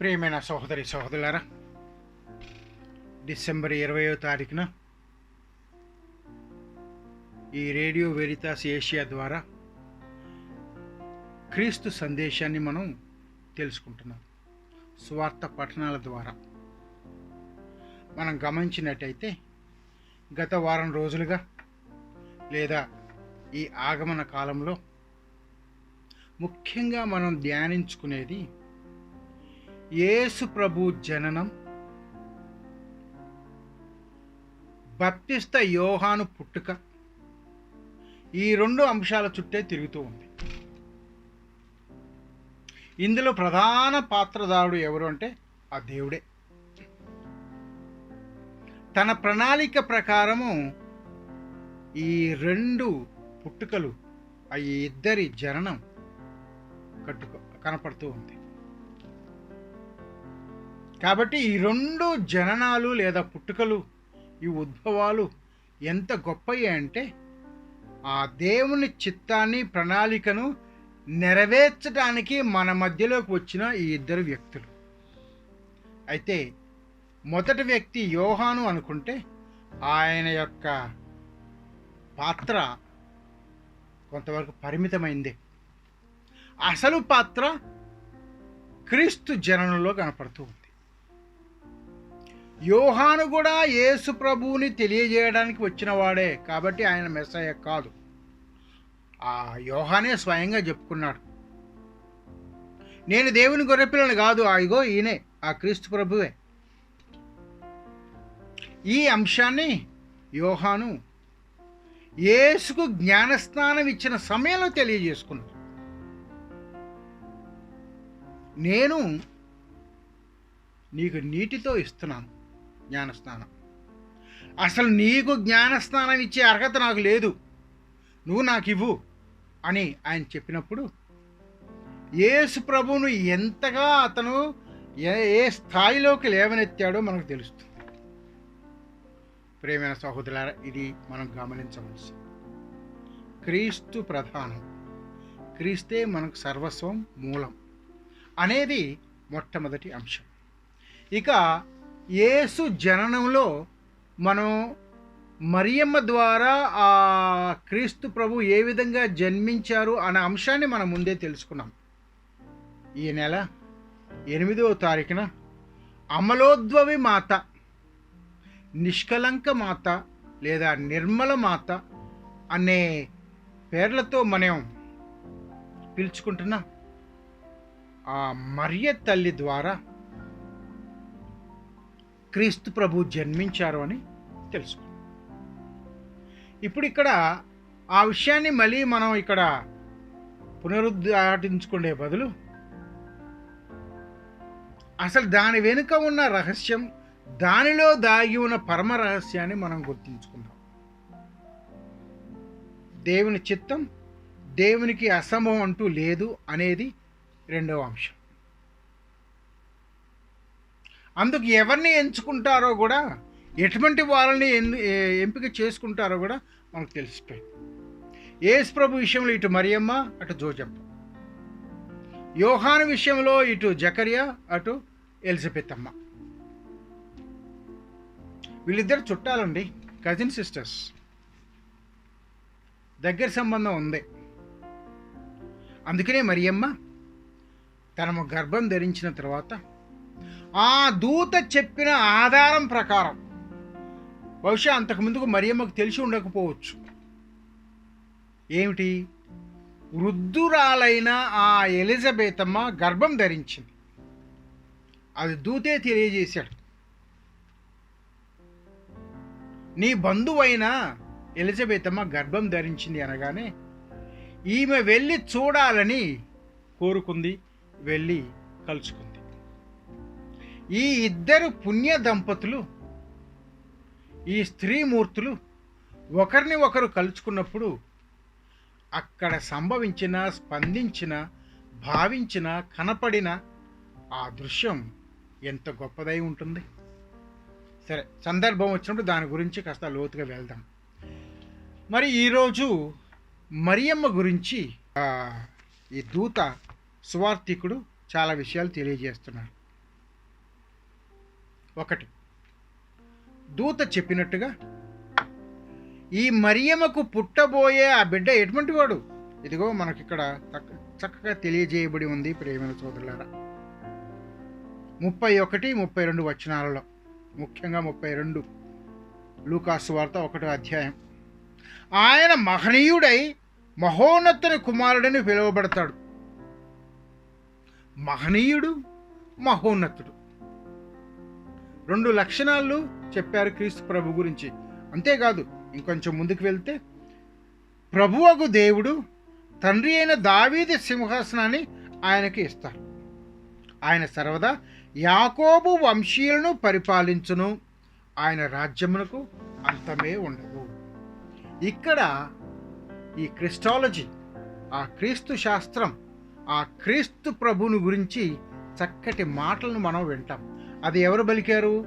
ప్రియమైన సహోదరి సహోదరులారా డిసెంబర్ ఇరవయో తారీఖున ఈ రేడియో వెరితాస్ ఏషియా ద్వారా క్రీస్తు సందేశాన్ని మనం తెలుసుకుంటున్నాం. స్వార్థ పఠనాల ద్వారా. మనం గమనించినట్టయితే గత వారం రోజులుగా లేదా ఈ ఆగమన కాలంలో ముఖ్యంగా మనం ధ్యానించుకునేది యేసు ప్రభు జననం. బప్తిస్త యోహాను పుట్టుక. ఈ రెండు అంశాల చుట్టే తిరుగుతూ ఉంది. ఇందులో ప్రధాన పాత్రదారుడు ఎవరు అంటే ఆ దేవుడే. తన ప్రణాళిక ప్రకారము ఈ రెండు పుట్టుకలు ఆ ఇద్దరి జననం కట్టుకో కనపడుతూ ఉంది. కాబట్టి ఈ రెండు జననాలు లేదా పుట్టుకలు ఈ ఉద్భవాలు ఎంత గొప్పవి అంటే ఆ దేవుని చిత్తాన్ని ప్రణాళికను నెరవేర్చడానికి మన మధ్యలోకి వచ్చిన ఈ ఇద్దరు వ్యక్తులు. అయితే మొదటి వ్యక్తి యోహాను అనుకుంటే ఆయన యొక్క పాత్ర కొంతవరకు పరిమితమైంది. అసలు పాత్ర క్రీస్తు జననంలో కనపడుతూ ఉంది. యోహాను కూడా యేసు ప్రభువుని తెలియజేయడానికి వచ్చిన వాడే కాబట్టి ఆయన మెస్సయ్య కాదు. ఆ యోహానే స్వయంగా చెప్పుకున్నాడు. నేను దేవుని గొర్రెపిల్లని కాదు ఇగో ఈయనే ఆ క్రీస్తు ప్రభువే. ఈ అంశాన్ని యోహాను యేసుకు జ్ఞానస్నానం ఇచ్చిన సమయంలో తెలియజేసుకున్నాడు. నేను నీకు నీటితో ఇస్తున్నాను. జ్ఞానస్నానం. అసలు నీకు జ్ఞానస్నానం ఇచ్చే అర్హత నాకు లేదు. నువ్వు నాకు ఇవ్వు అని ఆయన చెప్పినప్పుడు యేసు ప్రభువును ఎంతగా అతను ఏ ఏ స్థాయిలోకి లేవనెత్తాడో మనకు తెలుస్తుంది. ప్రేమైన సహోదరులారా ఇది మనం గమనించవలసి క్రీస్తు ప్రధానం క్రీస్తే మనకు సర్వస్వం మూలం అనేది మొట్టమొదటి అంశం. ఇక యేసు జననంలో మనం మరియమ్మ ద్వారా ఆ క్రీస్తు ప్రభు ఏ విధంగా జన్మించారు అనే అంశాన్ని మనం ముందే తెలుసుకున్నాం. ఈ నెల ఎనిమిదవ తారీఖున అమలోద్వవి మాత నిష్కలంక మాత లేదా నిర్మల మాత అనే పేర్లతో మనం పిలుచుకుంటున్న ఆ మరియ తల్లి ద్వారా క్రీస్తు ప్రభు జన్మించారు అని తెలుసుకున్నాం. ఇప్పుడు ఇక్కడ ఆ విషయాన్ని మళ్ళీ మనం ఇక్కడ పునరుద్ఘాటించుకునే బదులు అసలు దాని వెనుక ఉన్న రహస్యం దానిలో దాగి ఉన్న పరమ రహస్యాన్ని మనం గుర్తించుకుందాం. దేవుని చిత్తం దేవునికి అసంభవం అంటూ లేదు అనేది రెండవ అంశం. అందుకు ఎవరిని ఎంచుకుంటారో కూడా ఎటువంటి వాళ్ళని ఎంపిక చేసుకుంటారో కూడా మనకు తెలిసిపోయింది. యేసు ప్రభు విషయంలో ఇటు మరియమ్మ అటు జోజమ్మ యోహాను విషయంలో ఇటు జకరియా అటు ఎలిజబెత్ అమ్మ వీళ్ళిద్దరు చుట్టాలండి కజిన్ సిస్టర్స్. దగ్గర సంబంధం ఉంది. అందుకనే మరియమ్మ తన గర్భం ధరించిన తర్వాత ఆ దూత చెప్పిన ఆధారం ప్రకారం. బహుశా అంతకుముందుకు మరియమ్మకు తెలిసి ఉండకపోవచ్చు. ఏమిటి? వృద్ధురాలైన ఆ ఎలిజబెతమ్మ గర్భం ధరించింది. అది దూతే తెలియజేశాడు. నీ బంధువైన ఎలిజబెతమ్మ గర్భం ధరించింది అనగానే ఈమె వెళ్ళి చూడాలని కోరుకుంది వెళ్ళి కలుసుకుంది. ఈ ఇద్దరు పుణ్య దంపతులు ఈ స్త్రీమూర్తులు ఒకరిని ఒకరు కలుసుకున్నప్పుడు అక్కడ సంభవించిన స్పందించిన భావించిన కనపడిన ఆ దృశ్యం ఎంత గొప్పదై ఉంటుంది. సరే సందర్భం వచ్చినప్పుడు దాని గురించి కాస్త లోతుగా వెళ్దాం. మరి ఈరోజు మరియమ్మ గురించి ఈ దూత సువార్థికుడు చాలా విషయాలు తెలియజేస్తున్నాడు ఒకటి. దూత చెప్పినట్టుగా ఈ మరియమ్మకు పుట్టబోయే ఆ బిడ్డ ఎటువంటి వాడు? ఇదిగో మనకిక్కడ ఇక్కడ చక్కగా తెలియజేయబడి ఉంది ప్రేమల సోదరులారా. ముప్పై ఒకటి ముప్పై రెండు వచనాలలో ముఖ్యంగా ముప్పై రెండు లూకాసు వార్త ఒకటో అధ్యాయం. ఆయన మహనీయుడై మహోన్నతుని కుమారుడని పిలువబడతాడు. మహనీయుడు మహోన్నతుడు. రెండు లక్షణాలు చెప్పారు క్రీస్తు ప్రభు గురించి. అంతేకాదు ఇంకొంచెం ముందుకు వెళ్తే ప్రభువగు దేవుడు తండ్రి అయిన దావీది సింహాసనాన్ని ఆయనకి ఇస్తారు. ఆయన సర్వదా యాకోబు వంశీయులను పరిపాలించును. ఆయన రాజ్యమునకు అంతమే ఉండదు. ఇక్కడ ఈ క్రిస్టాలజీ ఆ క్రీస్తు శాస్త్రం ఆ క్రీస్తు ప్రభుని గురించి చక్కటి మాటలను మనం వింటాం. అది ఎవరు బలికారు?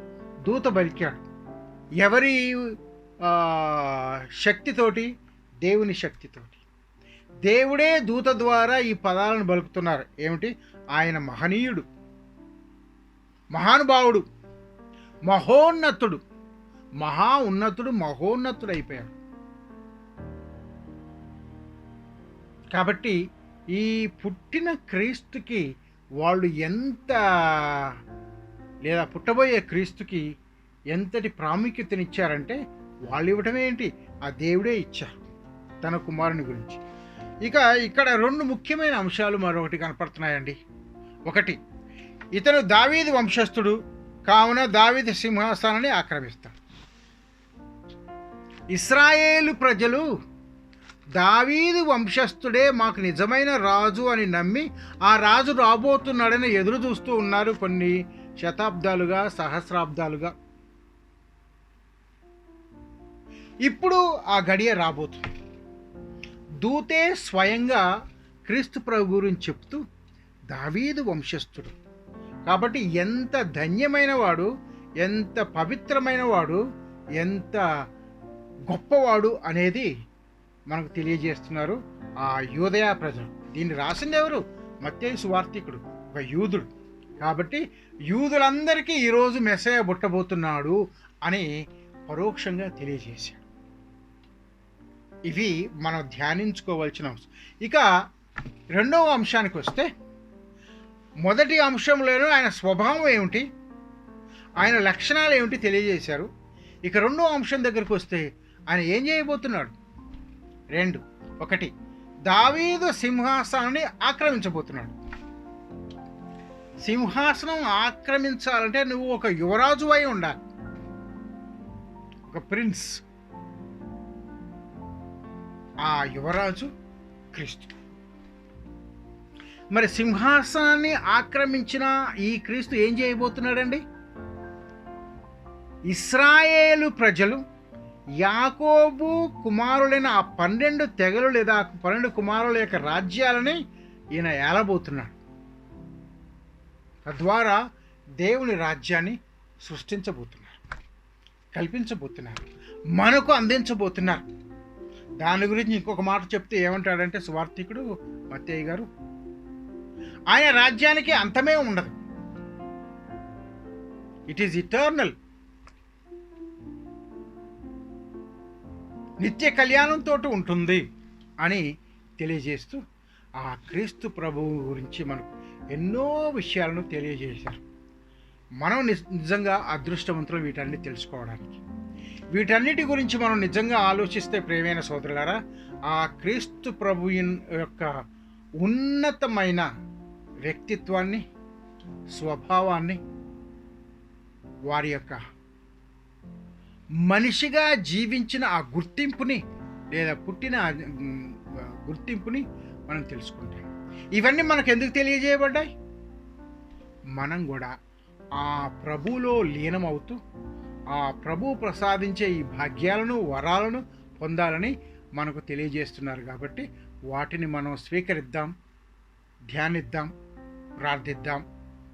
దూత బలికాడు. ఎవరి శక్తితోటి? దేవుని శక్తితోటి. దేవుడే దూత ద్వారా ఈ పదాలను బలుకుతున్నారు ఏమిటి? ఆయన మహనీయుడు. మహానుభావుడు. మహోన్నతుడు. మహా ఉన్నతుడు మహోన్నతుడు అయిపోయాడు. కాబట్టి ఈ పుట్టిన క్రీస్తుకి వాళ్ళు ఎంత లేదా పుట్టబోయే క్రీస్తుకి ఎంతటి ప్రాముఖ్యతనిచ్చారంటే వాళ్ళు ఇవ్వటమే ఏంటి? ఆ దేవుడే ఇచ్చారు తన కుమారుని గురించి. ఇక ఇక్కడ రెండు ముఖ్యమైన అంశాలు మరొకటి కనపడుతున్నాయండి. ఒకటి ఇతను దావీది వంశస్థుడు కావున దావీది సింహాసనాన్ని ఆక్రమిస్తాడు. ఇస్రాయేలు ప్రజలు దావీదు వంశస్థుడే మాకు నిజమైన రాజు అని నమ్మి ఆ రాజు రాబోతున్నాడని ఎదురు చూస్తూ ఉన్నారు కొన్ని శతాబ్దాలుగా సహస్రాబ్దాలుగా. ఇప్పుడు ఆ గడియ రాబోతుంది. దూతే స్వయంగా క్రీస్తు ప్రభు గురించి చెప్తూ దావీదు వంశస్థుడు. కాబట్టి ఎంత ధన్యమైన వాడు ఎంత పవిత్రమైన వాడు ఎంత గొప్పవాడు అనేది మనకు తెలియజేస్తున్నారు ఆ యూదయా ప్రజలు. దీన్ని రాసింది ఎవరు? మత్తయి సువార్తికుడు ఒక యూదుడు. కాబట్టి యూదులందరికీ ఈరోజు మెసేజ్ పుట్టబోతున్నాడు అని పరోక్షంగా తెలియజేశాడు. ఇవి మనం ధ్యానించుకోవాల్సిన అంశం. ఇక రెండవ అంశానికి వస్తే మొదటి అంశంలోనూ ఆయన స్వభావం ఏమిటి? ఆయన లక్షణాలు ఏమిటి తెలియజేశారు? ఇక రెండో అంశం దగ్గరికి వస్తే ఆయన ఏం చేయబోతున్నాడు? రెండు. ఒకటి. దావీదు సింహాసనాన్ని ఆక్రమించబోతున్నాడు. సింహాసనం ఆక్రమించాలంటే నువ్వు ఒక యువరాజు అయి ఉండాలి. ఒక ప్రిన్స్. ఆ యువరాజు క్రీస్తు. మరి సింహాసనాన్ని ఆక్రమించిన ఈ క్రీస్తు ఏం చేయబోతున్నాడండి? ఇస్రాయేలు ప్రజలు యాకోబు కుమారులైన ఆ పన్నెండు తెగలు లేదా పన్నెండు కుమారుల యొక్క రాజ్యాలని ఈయన ఏలబోతున్నాడు. తద్వారా దేవుని రాజ్యాన్ని సృష్టించబోతున్నారు కల్పించబోతున్నారు మనకు అందించబోతున్నారు. దాని గురించి ఇంకొక మాట చెప్తే ఏమంటాడంటే స్వార్థికుడు మత్తయ్య గారు ఆయన రాజ్యానికి అంతమే ఉండదు. ఇట్ ఈజ్ ఇటర్నల్ నిత్య కళ్యాణంతో ఉంటుంది అని తెలియజేస్తూ ఆ క్రీస్తు ప్రభువు గురించి మనకు ఎన్నో విషయాలను తెలియజేశారు. మనం నిజంగా అదృష్టవంతులు వీటన్ని తెలుసుకోవడానికి. వీటన్నిటి గురించి మనం నిజంగా ఆలోచిస్తే ప్రేమైన సోదరులారా ఆ క్రీస్తు ప్రభు యొక్క ఉన్నతమైన వ్యక్తిత్వాన్ని స్వభావాన్ని వారి యొక్క మనిషిగా జీవించిన ఆ గుర్తింపుని లేదా పుట్టిన గుర్తింపుని మనం తెలుసుకుంటాం. ఇవన్నీ మనకు ఎందుకు తెలియజేయబడ్డాయి? మనం కూడా ఆ ప్రభువులో లీనమవుతూ ఆ ప్రభు ప్రసాదించే ఈ భాగ్యాలను వరాలను పొందాలని మనకు తెలియజేస్తున్నారు కాబట్టి వాటిని మనం స్వీకరిద్దాం ధ్యానిద్దాం ప్రార్థిద్దాం.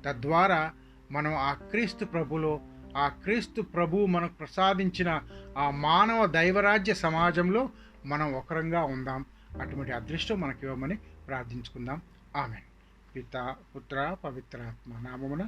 తద్వారా మనం ఆ క్రీస్తు ప్రభులో ఆ క్రీస్తు ప్రభువు మనకు ప్రసాదించిన ఆ మానవ దైవరాజ్య సమాజంలో మనం ఒకరంగా ఉందాం. అటువంటి అదృష్టం మనకి ఇవ్వమని ప్రార్థించుకుందాం. ఆమె పిత పుత్ర పవిత్రాత్మ నామమున